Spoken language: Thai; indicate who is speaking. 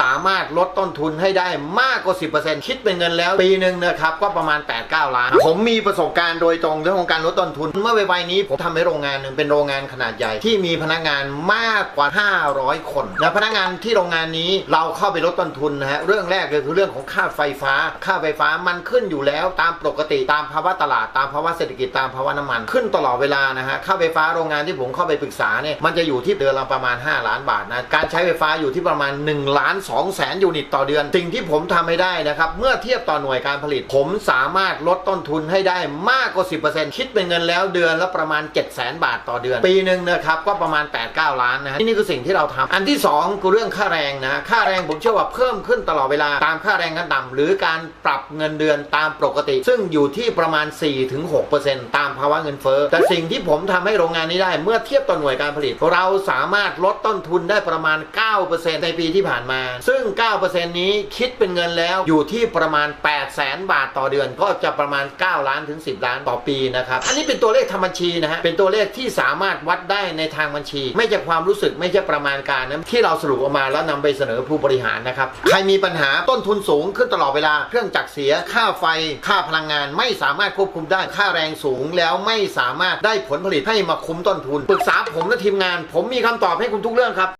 Speaker 1: สามารถลดต้นทุนให้ได้มากกว่า 10%คิดเป็นเงินแล้วปีหนึ่งนะครับก็ประมาณ 8-9 ล้าน ผมมีประสบการณ์โดยตรงเรื่องของการลดต้นทุน เมื่อวัยนี้ผมทำให้โรงงานหนึ่งเป็นโรงงานขนาดใหญ่ที่มีพนักงานมากกว่า 500 คนและพนักงานที่โรงงานนี้เราเข้าไปลดต้นทุนนะฮะเรื่องแรกเลยคือเรื่องของค่าไฟฟ้า ค่าไฟฟ้ามันขึ้นอยู่แล้วตามปกติตามภาวะตลาดตามภาวะเศรษฐกิจตามภาวะน้ำมัน ขึ้นตลอดเวลานะฮะค่าไฟฟ้าโรงงานที่ผมเข้าไปปรึกษาเนี่ยมันจะอยู่ที่เดือนละประมาณ 5 ล้านบาทนะการใช้ไฟฟ้าอยู่ที่ประมาณ 1 ล้าน2แสนยูนิตต่อเดือน สิ่งที่ผมทำให้ได้นะครับ เมื่อเทียบต่อหน่วยการผลิต ผมสามารถลดต้นทุนให้ได้มากกว่า 10%คิดเป็นเงินแล้วเดือนละประมาณ 7 0 0 0 0 0 บาทต่อเดือน ปีหนึ่งนะครับก็ประมาณ 8-9 ล้านนะนี่คือสิ่งที่เราทำอันที่สองคือเรื่องค่าแรงนะค่าแรงผมเชื่อว่าเพิ่มขึ้นตลอดเวลาตามค่าแรงขั้นต่ำหรือการปรับเงินเดือนตามปกติ ซึ่งอยู่ที่ประมาณ 4-6%ตามภาวะเงินเฟ้อแต่สิ่งที่ผมทำให้โรงงานนี้ได้ เมื่อเทียบต่อหน่วยการผลิต เราสามารถลดต้นทุนได้ประมาณ 9%ในปีที่ผ่านมาซึ่ง 9%นี้คิดเป็นเงินแล้วอยู่ที่ประมาณ 8 0 0แสนบาทต่อเดือนก็จะประมาณ 9 ล้านถึง 10 ล้านต่อปีนะครับ อันนี้เป็นตัวเลขทำบัญชีนะฮะ เป็นตัวเลขที่สามารถวัดได้ในทางบัญชี ไม่ใช่ความรู้สึกไม่ใช่ประมาณการนะที่เราสรุปออกมาแล้วนำไปเสนอผู้บริหารนะครับ ใครมีปัญหาต้นทุนสูงขึ้นตลอดเวลา เครื่องจักรเสีย ค่าไฟ ค่าพลังงาน ไม่สามารถควบคุมได้ ค่าแรงสูงแล้วไม่สามารถได้ผลผลิตให้มาคุ้มต้นทุน ปรึกษาผมและทีมงาน ผมมีคำตอบให้คุณทุกเรื่องครับ